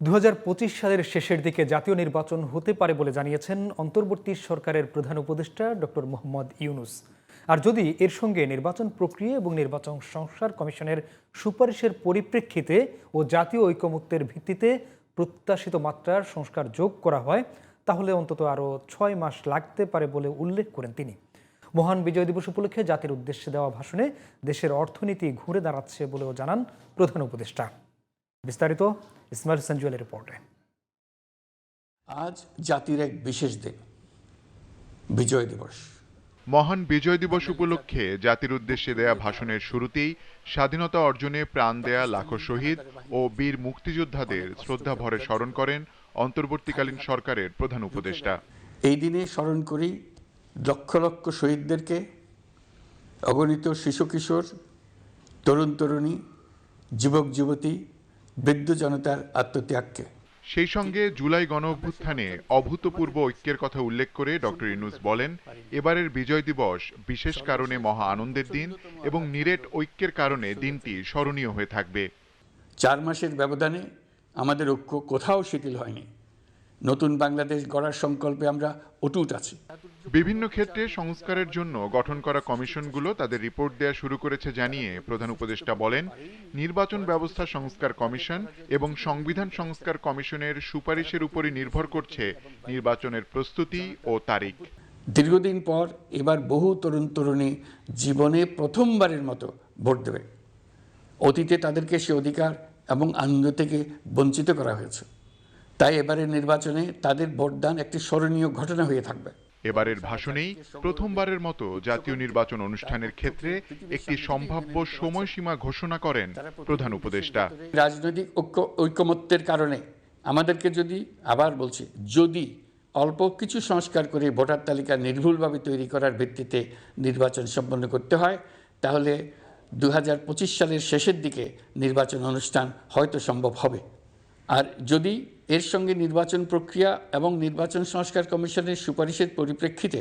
দু হাজার পঁচিশ সালের শেষের দিকে জাতীয় নির্বাচন হতে পারে বলে জানিয়েছেন অন্তর্বর্তী সরকারের প্রধান উপদেষ্টা ডক্টর মোহাম্মদ ইউনুস। আর যদি এর সঙ্গে নির্বাচন প্রক্রিয়া এবং নির্বাচন সংস্কার কমিশনের সুপারিশের পরিপ্রেক্ষিতে ও জাতীয় ঐকমত্যের ভিত্তিতে প্রত্যাশিত মাত্রার সংস্কার যোগ করা হয়, তাহলে অন্তত আরও ছয় মাস লাগতে পারে বলে উল্লেখ করেন তিনি। মহান বিজয় দিবস উপলক্ষে জাতির উদ্দেশ্যে দেওয়া ভাষণে দেশের অর্থনীতি ঘুরে দাঁড়াচ্ছে বলেও জানান প্রধান উপদেষ্টা। বিস্তারিত ইসমাইল সঞ্জুয়ালের রিপোর্টে আজ জাতির এক বিশেষ দিন বিজয় দিবস। মহান বিজয় দিবস উপলক্ষে জাতির উদ্দেশ্যে দেয়া ভাষণের শুরুতেই স্বাধীনতা অর্জনে প্রাণ দেয়া লাখো শহীদ ও বীর মুক্তিযোদ্ধাদের শ্রদ্ধা ভরে স্মরণ করেন অন্তর্বর্তীকালীন সরকারের প্রধান উপদেষ্টা। এই দিনে স্মরণ করি লক্ষ লক্ষ শহীদদেরকে অগণিত শিশু কিশোর তরুণ তরুণী যুবক যুবতী বৃদ্ধ জনতার আত্মত্যাগকে। সেই সঙ্গে জুলাই গণ অভ্যুত্থানে অভূতপূর্ব ঐক্যের কথা উল্লেখ করে ডক্টর ইনুস বলেন এবারের বিজয় দিবস বিশেষ কারণে মহা আনন্দের দিন এবং নিরেট ঐক্যের কারণে দিনটি স্মরণীয় হয়ে থাকবে। চার মাসের ব্যবধানে আমাদের ঐক্য কোথাও শিথিল হয়নি। নতুন বাংলাদেশ গড়ার সংকল্পে আমরা অটুট আছি। বিভিন্ন ক্ষেত্রে সংস্কারের জন্য গঠন করা কমিশনগুলো তাদের রিপোর্ট দেয়া শুরু করেছে জানিয়ে প্রধান উপদেষ্টা বলেন নির্বাচন ব্যবস্থা সংস্কার কমিশন এবং সংবিধান সংস্কার কমিশনের সুপারিশের উপরই নির্ভর করছে নির্বাচনের প্রস্তুতি ও তারিখ। দীর্ঘদিন পর এবার বহু তরুণ তরুণী জীবনে প্রথমবারের মতো ভোট দেবে। অতীতে তাদেরকে সে অধিকার এবং আনন্দ থেকে বঞ্চিত করা হয়েছে। তাই এবারের নির্বাচনে তাদের ভোটদান একটি স্মরণীয় ঘটনা হয়ে থাকবে। এবারের ভাষণেই প্রথমবারের মতো জাতীয় নির্বাচন অনুষ্ঠানের ক্ষেত্রে একটি সম্ভাব্য সময়সীমা ঘোষণা করেন প্রধান উপদেষ্টা। রাজনৈতিক ঐক্য ঐকমত্যের কারণে আমাদেরকে যদি আবার বলছি যদি অল্প কিছু সংস্কার করে ভোটার তালিকা নির্ভুলভাবে তৈরি করার ভিত্তিতে নির্বাচন সম্পন্ন করতে হয় তাহলে দু হাজার পঁচিশ সালের শেষের দিকে নির্বাচন অনুষ্ঠান হয়তো সম্ভব হবে। আর যদি এর সঙ্গে নির্বাচন প্রক্রিয়া এবং নির্বাচন সংস্কার কমিশনের সুপারিশের পরিপ্রেক্ষিতে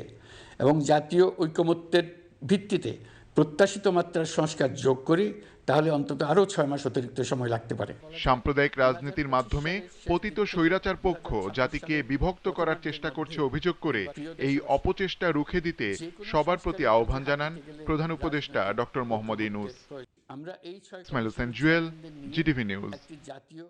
এবং জাতীয় ঐকমত্যের ভিত্তিতে প্রত্যাশিত মাত্রার সংস্কার যোগ করি তাহলে অন্তত আরও ছয় মাস অতিরিক্ত সময় লাগতে পারে। সাম্প্রদায়িক রাজনীতির মাধ্যমে পতিত স্বৈরাচার পক্ষ জাতিকে বিভক্ত করার চেষ্টা করছে অভিযোগ করে এই অপচেষ্টা রুখে দিতে সবার প্রতি আহ্বান জানান প্রধান উপদেষ্টা ডক্টর মোহাম্মদ ইনুস আমরা এই জুয়েল জিটিভি নিউজ। জাতীয়